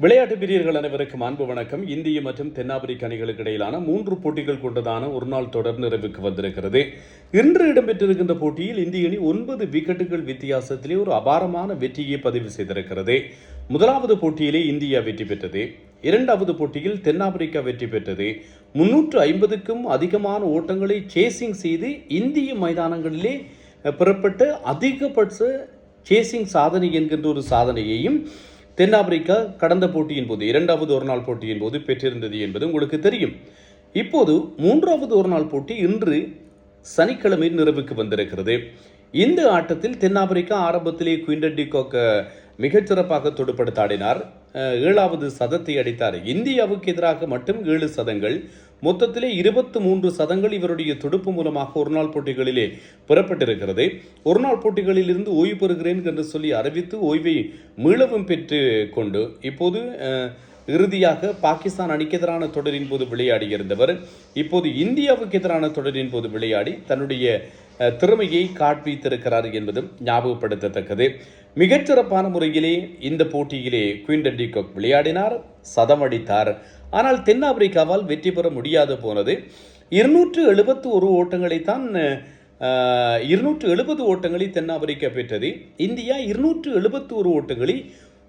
விளையாட்டு பிரியர்கள் அனைவருக்கும் அன்பு வணக்கம். இந்திய மற்றும் தென்னாப்பிரிக்க அணிகளுக்கு இடையிலான மூன்று போட்டிகள் கொண்டதான ஒரு நாள் தொடர் நிறைவுக்கு வந்திருக்கிறது. இன்று இடம்பெற்றிருக்கின்ற போட்டியில் இந்திய அணி ஒன்பது விக்கெட்டுகள் வித்தியாசத்திலே ஒரு அபாரமான வெற்றியை பதிவு செய்திருக்கிறது. முதலாவது போட்டியிலே இந்தியா வெற்றி பெற்றது. இரண்டாவது போட்டியில் தென்னாப்பிரிக்கா வெற்றி பெற்றது. முன்னூற்று ஐம்பதுக்கும் அதிகமான ஓட்டங்களை சேசிங் செய்து இந்திய மைதானங்களிலே புறப்பட்டு பெறப்பட்ட அதிகபட்ச சேசிங் சாதனை என்கின்ற ஒரு சாதனையையும் தென்னாப்பிரிக்கா கடந்த போட்டியின் போது இரண்டாவது ஒரு நாள் போட்டியின் போது பெற்றிருந்தது என்பது உங்களுக்கு தெரியும். இப்போது மூன்றாவது ஒரு நாள் போட்டி இன்று சனிக்கிழமை நிறைவுக்கு வந்திருக்கிறது. இந்த ஆட்டத்தில் தென்னாப்பிரிக்கா ஆரம்பத்திலே குயின்டன் கோக்க மிகச்சிறப்பாக தொடுப்படுத்தாடினார் ஏழாவது சதத்தை அடித்தார். இந்தியாவுக்கு எதிராக மட்டும் ஏழு சதங்கள் மொத்தத்திலே இருபத்து மூன்று சதங்கள் இவருடைய துடுப்பு மூலமாக ஒரு நாள் போட்டிகளிலே பெறப்பட்டிருக்கிறது. ஒருநாள் போட்டிகளிலிருந்து போட்டிகளில் இருந்து ஓய்வு பெறுகிறேன் என்று சொல்லி அறிவித்து ஓய்வை மீளவும் பெற்று கொண்டு இப்போது இறுதியாக பாகிஸ்தான் அணிக்கு எதிரான தொடரின் போது விளையாடியிருந்தவர். இப்போது இந்தியாவுக்கு எதிரான தொடரின் போது விளையாடி தன்னுடைய திறமையை காட்பித்திருக்கிறார் என்பதும் ஞாபகப்படுத்தத்தக்கது. மிகச்சிறப்பான முறையிலே இந்த போட்டியிலே குயின்டன் டிகாக் விளையாடினார் சதம் அடித்தார். ஆனால் தென்னாப்பிரிக்காவால் வெற்றி பெற முடியாது போனது. இருநூற்று எழுபத்து ஒரு ஓட்டங்களைத்தான் தான் இருநூற்று எழுபது ஓட்டங்களை தென்னாப்பிரிக்கா பெற்றது. இந்தியா இருநூற்று எழுபத்து ஒரு ஓட்டங்களை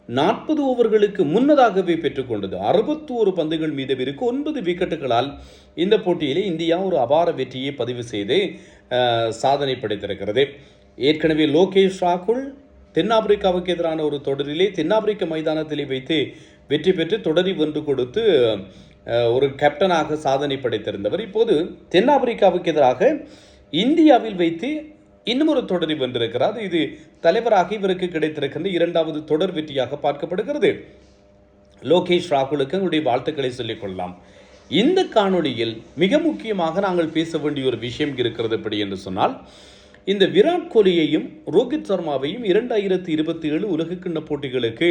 நாற்பது ஓவர்களுக்கு முன்னதாகவே பெற்றுக்கொண்டது அறுபத்தி ஒரு பந்துகள் மீதவிற்கு ஒன்பது விக்கெட்டுகளால் இந்த போட்டியிலே இந்தியா ஒரு அபார வெற்றியை பதிவு செய்து சாதனை படைத்திருக்கிறது. ஏற்கனவே லோகேஷ் ராகுல் தென்னாப்பிரிக்காவுக்கு எதிரான ஒரு தொடரிலே தென்னாப்பிரிக்க மைதானத்திலே வைத்து வெற்றி பெற்று தொடரி வென்று கொடுத்து ஒரு கேப்டனாக சாதனை படைத்திருந்தவர். இப்போது தென்னாப்பிரிக்காவுக்கு எதிராக இந்தியாவில் வைத்து இன்னும் ஒரு தொடரை வென்றிருக்கிறார். இது தலைவராக இவருக்கு கிடைத்திருக்கின்ற இரண்டாவது தொடர் வெற்றியாக பார்க்கப்படுகிறது. லோகேஷ் ராகுலுக்கு எங்களுடைய வாழ்த்துக்களை சொல்லிக் கொள்ளலாம். இந்த காணொளியில் மிக முக்கியமாக நாங்கள் பேச வேண்டிய ஒரு விஷயம் இருக்கிறது எப்படி என்று சொன்னால் இந்த விராட் கோலியையும் ரோஹித் சர்மாவையும் இரண்டாயிரத்தி இருபத்தி ஏழு உலகக்கிண்ண போட்டிகளுக்கு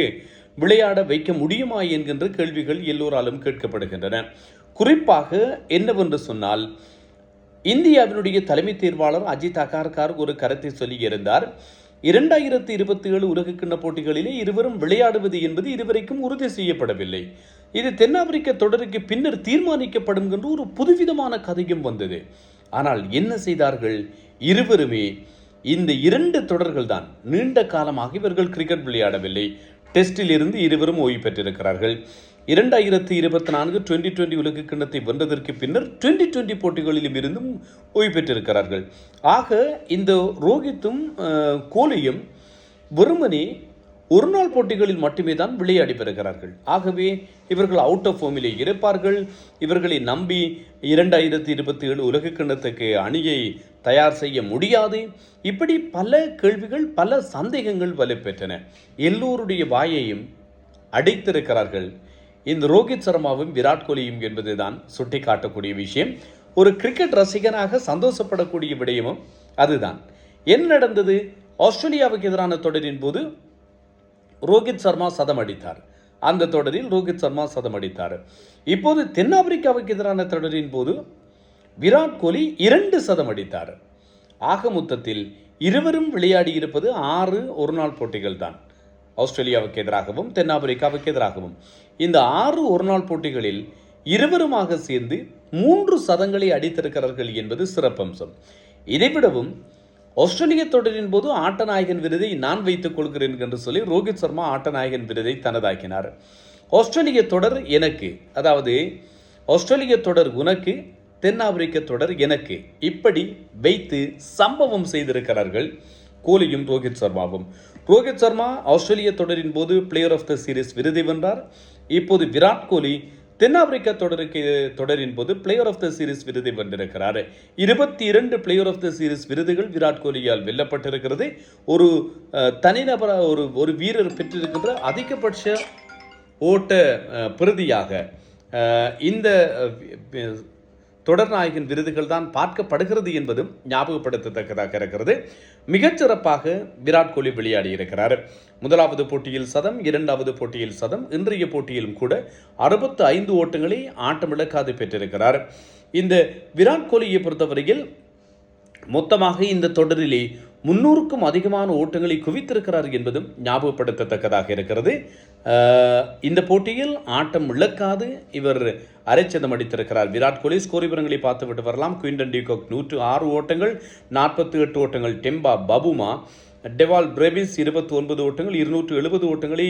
விளையாட வைக்க முடியுமா என்கின்ற கேள்விகள் எல்லோராலும் கேட்கப்படுகின்றன. குறிப்பாக என்னவென்று சொன்னால் இந்தியாவினுடைய தலைமை தேர்வாளர் அஜித் அகார்கார் ஒரு கருத்தை சொல்லியிருந்தார் இரண்டாயிரத்தி இருபத்தி ஏழு உலகக்கிண்ண போட்டிகளிலே இருவரும் விளையாடுவது என்பது இதுவரைக்கும் உறுதி செய்யப்படவில்லை. இது தென்னாப்பிரிக்க தொடருக்கு பின்னர் தீர்மானிக்கப்படும் என்று ஒரு புதுவிதமான கதையும் வந்தது. ஆனால் என்ன செய்தார்கள்? இருவருமே இந்த இரண்டு தொடர்கள் தான் நீண்ட காலமாக இவர்கள் கிரிக்கெட் விளையாடவில்லை. டெஸ்டில் இருந்து இருவரும் ஓய்வு பெற்றிருக்கிறார்கள். இரண்டாயிரத்தி இருபத்தி நான்கு டுவெண்ட்டி டுவெண்ட்டி உலக கிண்ணத்தை வென்றதற்கு பின்னர் டுவெண்டி டுவெண்ட்டி போட்டிகளிலும் இருந்தும் ஓய்வு பெற்றிருக்கிறார்கள். ஆக இந்த ரோஹித்தும் கோலியும் வெறுமனே ஒரு நாள் போட்டிகளில் மட்டுமே தான் விளையாடி பெறுகிறார்கள் ஆகவே இவர்கள் அவுட் ஆஃப் ஃபோமிலே இருப்பார்கள். இவர்களை நம்பி இரண்டாயிரத்தி இருபத்தி ஏழு உலக கிண்ணத்துக்கு அணியை தயார் செய்ய முடியாது. இப்படி பல கேள்விகள் பல சந்தேகங்கள் வலுப்பெற்றன. எல்லோருடைய வாயையும் அடைத்திருக்கிறார்கள். இந்த ரோஹித் சர்மாவும் விராட் கோலியும் என்பதுதான் சுட்டிக்காட்டக்கூடிய விஷயம். ஒரு கிரிக்கெட் ரசிகனாக சந்தோஷப்படக்கூடிய விடயமும் அதுதான். என்ன நடந்தது? ஆஸ்திரேலியாவுக்கு எதிரான தொடரின் போது ரோஹித் சர்மா சதம் அடித்தார். அந்த தொடரில் ரோஹித் சர்மா சதம் அடித்தார். இப்போது தென்னாப்பிரிக்காவுக்கு எதிரான தொடரின் போது விராட் கோலி இரண்டு சதம் அடித்தார். ஆக மொத்தத்தில் இருவரும் விளையாடி இருப்பது ஆறு ஒரு நாள் போட்டிகள் தான் ஆஸ்திரேலியாவுக்கு எதிராகவும் தென்னாப்பிரிக்காவுக்கு எதிராகவும். இந்த ஆறு ஒரு நாள் போட்டிகளில் இருவருமாக சேர்ந்து மூன்று சதங்களை அடித்திருக்கிறார்கள் என்பது சிறப்பம்சம். இதைவிடவும் ஆஸ்திரேலிய தொடரின் போது ஆட்டநாயகன் விருதை நான் வைத்துக் கொள்கிறேன் என்று சொல்லி ரோஹித் சர்மா ஆட்டநாயகன் விருதை தனதாக்கினார். ஆஸ்திரேலிய தொடர் எனக்கு அதாவது ஆஸ்திரேலிய தொடர் உனக்கு தென்னாப்பிரிக்க தொடர் எனக்கு இப்படி வைத்து சம்பவம் செய்திருக்கிறார்கள் கோலியும் ரோஹித் சர்மாவும். ரோஹித் சர்மா ஆஸ்திரேலிய தொடரின் போது பிளேயர் ஆஃப் த சீரீஸ் விருதை வென்றார். இப்போது விராட் கோலி தென்னாப்பிரிக்க தொடருக்கு தொடரின் போது பிளேயர் ஆஃப் த சீரிஸ் விருதை வென்றிருக்கிறார். இருபத்தி இரண்டு பிளேயர் ஆஃப் த சீரீஸ் விருதுகள் விராட் கோலியால் வெல்லப்பட்டிருக்கிறது. ஒரு தனிநபர ஒரு ஒரு வீரர் பெற்றிருக்கின்ற அதிகபட்ச ஓட்ட பிரதியாக இந்த தொடர் நாயகன் தொடர்நாயகன் விருதுகள் தான் பார்க்கப்படுகிறது என்பதும் ஞாபகப்படுத்தத்தக்கதாக இருக்கிறது. மிகச்சிறப்பாக விராட் கோலி விளையாடி இருக்கிறார் முதலாவது போட்டியில் சதம் இரண்டாவது போட்டியில் சதம் இன்றைய போட்டியிலும் கூட அறுபத்து ஐந்து ஓட்டங்களை ஆட்டமிழக்காது பெற்றிருக்கிறார். இந்த விராட் கோலியை பொறுத்தவரையில் மொத்தமாக இந்த தொடரிலே முன்னூறுக்கும் அதிகமான ஓட்டங்களை குவித்திருக்கிறார் என்பதும் ஞாபகப்படுத்தத்தக்கதாக இருக்கிறது. இந்த போட்டியில் ஆட்டம் இழக்காது. இவர் அரைச்சதம் அடித்திருக்கிறார். விராட் கோலி ஸ்கோர் விவரங்களை பார்த்துவிட்டு வரலாம். குயின்டன் டிகாக் நூற்று ஆறு ஓட்டங்கள் நாற்பத்தி எட்டு ஓட்டங்கள். டெம்பா பபுமா டெவால் பிரேவிஸ் இருபத்தி ஒன்பது ஓட்டங்கள் இருநூற்று எழுபது ஓட்டங்களை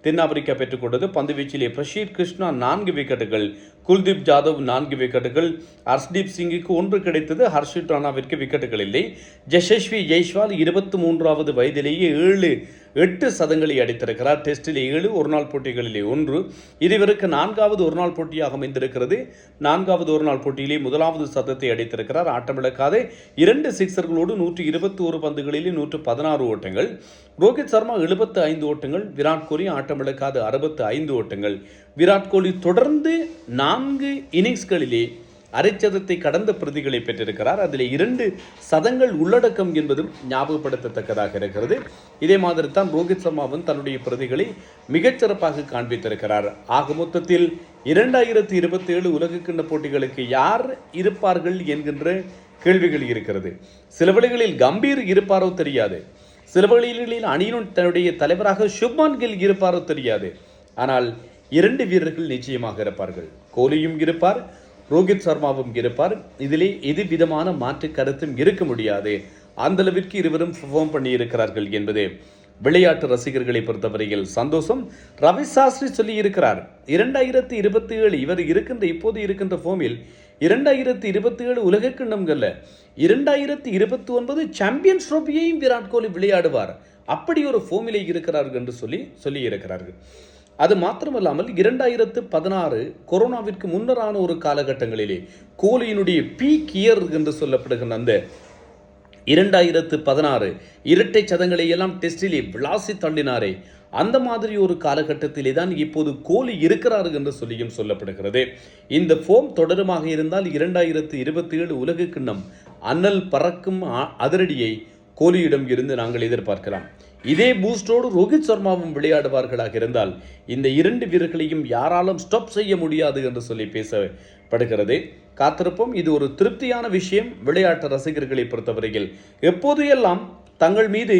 தென்னாப்பிரிக்கா பெற்றுக்கொண்டது பந்துவீச்சிலே பிரஷீத் கிருஷ்ணா நான்கு விக்கெட்டுகள் குல்தீப் ஜாதவ் நான்கு விக்கெட்டுகள் ஹர்ஷ்தீப் சிங்குக்கு ஒன்று கிடைத்தது. ஹர்ஷித் ராணாவிற்கு விக்கெட்டுகள் இல்லை. ஜஷஸ்வி ஜெய்ஸ்வால் இருபத்தி மூன்றாவது வயதிலேயே ஏழு எட்டு சதங்களை அடித்திருக்கிறார். டெஸ்டில் ஏழு ஒருநாள் போட்டிகளிலே ஒன்று. இதுவருக்கு நான்காவது ஒருநாள் போட்டியாக அமைந்திருக்கிறது. நான்காவது ஒருநாள் போட்டியிலே முதலாவது சதத்தை அடித்திருக்கிறார். ஆட்டமிழக்காத இரண்டு சிக்சர்களோடு நூற்றி இருபத்தி ஒரு பந்துகளிலே நூற்று பதினாறு ஓட்டங்கள். ரோஹித் சர்மா எழுபத்து ஐந்து ஓட்டங்கள். விராட் கோலி ஆட்டமிழக்காத அறுபத்து ஐந்து ஓட்டங்கள். விராட் கோலி தொடர்ந்து நான்கு இன்னிங்ஸ்களிலே அரைச்சதத்தை கடந்த பிரதிகளை பெற்றிருக்கிறார். அதில் இரண்டு சதங்கள் உள்ளடக்கம் என்பதும் ஞாபகப்படுத்தத்தக்கதாக இருக்கிறது. இதே மாதிரி தான் ரோஹித் சர்மாவும் தன்னுடைய பிரதிகளை மிகச்சிறப்பாக காண்பித்திருக்கிறார். ஆக மொத்தத்தில் இரண்டாயிரத்தி இருபத்தி ஏழு உலகக்கிண்ண போட்டிகளுக்கு யார் இருப்பார்கள் என்கின்ற கேள்விகள் இருக்கிறது. சில வழிகளில் கம்பீர் இருப்பாரோ தெரியாது. சில வழிகளில் அணியின் தன்னுடைய தலைவராக சுப்மான் கில் இருப்பாரோ தெரியாது. ஆனால் இரண்டு வீரர்கள் நிச்சயமாக இருப்பார்கள். கோலியும் இருப்பார் ரோஹித் சர்மாவும் இருப்பார். இதிலே எது விதமான மாற்று கருத்தும் இருக்க முடியாது. அந்த அளவிற்கு இருவரும் பெர்ஃபார்ம் பண்ணி இருக்கிறார்கள் என்பது விளையாட்டு ரசிகர்களை பொறுத்தவரையில் சந்தோஷம். ரவி சாஸ்திரி சொல்லி இருக்கிறார் இரண்டாயிரத்தி இருபத்தி ஏழு இவர் இருக்கின்ற இப்போது இருக்கின்ற ஃபோமில் இரண்டாயிரத்தி இருபத்தி ஏழு உலக கிண்ணம்கள்ல இரண்டாயிரத்தி இருபத்தி ஒன்பது சாம்பியன்ஸ் ட்ரோபியையும் விராட் கோலி விளையாடுவார். அப்படி ஒரு ஃபோமிலே இருக்கிறார்கள் என்று சொல்லி சொல்லி இருக்கிறார்கள். அது மாத்திரமல்லாமல் இரண்டாயிரத்து பதினாறு கொரோனாவிற்கு முன்னரான ஒரு காலகட்டங்களிலே கோலியினுடைய பீக் இயர் என்று சொல்லப்படுகின்ற அந்த இரண்டாயிரத்து பதினாறு இரட்டை சதங்களை எல்லாம் டெஸ்டிலே விளாசி தள்ளினாரே அந்த மாதிரி ஒரு காலகட்டத்திலே தான் இப்போது கோலி இருக்கிறார் என்று சொல்லியும் சொல்லப்படுகிறது. இந்த ஃபோம் தொடருமாக இருந்தால் இரண்டாயிரத்து இருபத்தி ஏழு உலக கிண்ணம் அனல் பறக்கும் அ- அதிரடியை கோலியிடம் இருந்து நாங்கள் எதிர்பார்க்கலாம். இதே பூஸ்டோடு ரோஹித் சர்மாவும் விளையாடுவார்களாக இருந்தால் இந்த இரண்டு வீரர்களையும் யாராலும் ஸ்டாப் செய்ய முடியாது என்று சொல்லி பேசப்படுகிறது. காத்திருப்போம். இது ஒரு திருப்தியான விஷயம். விளையாட்டு ரசிகர்களை பொறுத்தவரையில் எப்போது எல்லாம் தங்கள் மீது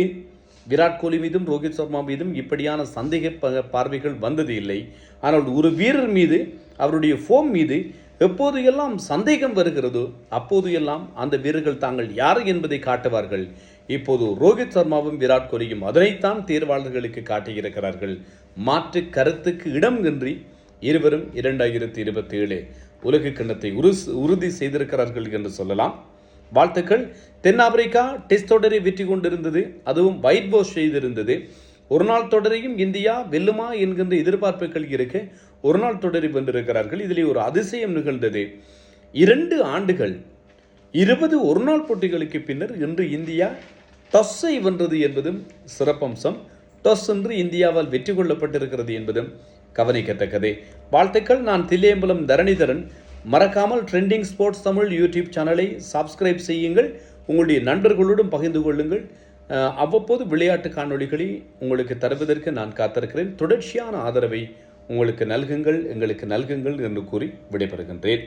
விராட் கோலி மீதும் ரோஹித் சர்மா மீதும் இப்படியான சந்தேக பார்வைகள் வந்தது இல்லை. ஆனால் ஒரு வீரர் மீது அவருடைய ஃபோம் மீது எப்போது எல்லாம் சந்தேகம் வருகிறதோ அப்போது எல்லாம் அந்த வீரர்கள் தாங்கள் யார் என்பதை காட்டுவார்கள் இப்போது ரோஹித் சர்மாவும் விராட் கோலியும் அதனைத்தான் தேர்வாளர்களுக்கு காட்டியிருக்கிறார்கள். மாற்று கருத்துக்கு இடம் இன்றி இருவரும் இரண்டாயிரத்தி இருபத்தி ஏழு உலக கிண்ணத்தை உரு- உறுதி செய்திருக்கிறார்கள் என்று சொல்லலாம். வாழ்த்துக்கள். தென்னாப்பிரிக்கா டெஸ்ட் தொடரை வெற்றி கொண்டிருந்தது. அதுவும் வைட் வாஷ் செய்திருந்தது. ஒரு நாள் தொடரையும் இந்தியா வெல்லுமா என்கின்ற எதிர்பார்ப்புகள் இருக்கு ஒரு நாள் தொடரை வென்றிருக்கிறார்கள். இதிலே ஒரு அதிசயம் நிகழ்ந்தது. இரண்டு ஆண்டுகள் இருபது ஒருநாள் போட்டிகளுக்கு பின்னர் இன்று இந்தியா டொஸ்ஸை வென்றது என்பதும் சிறப்பம்சம். டொஸ் என்று இந்தியாவால் வெற்றி கொள்ளப்பட்டிருக்கிறது என்பதும் கவனிக்கத்தக்கது. வாழ்த்துக்கள் நான் தில்லியம்பலம் தரணிதரன். மறக்காமல் ட்ரெண்டிங் ஸ்போர்ட்ஸ் தமிழ் யூடியூப் சேனலை சப்ஸ்கிரைப் செய்யுங்கள். உங்களுடைய நண்பர்களுடன் பகிர்ந்து கொள்ளுங்கள். அவ்வப்போது விளையாட்டு காணொளிகளை உங்களுக்கு தருவதற்கு நான் காத்திருக்கிறேன். தொடர்ச்சியான ஆதரவை உங்களுக்கு நல்குங்கள் எங்களுக்கு நல்குங்கள் என்று கூறி விடைபெறுகின்றேன்.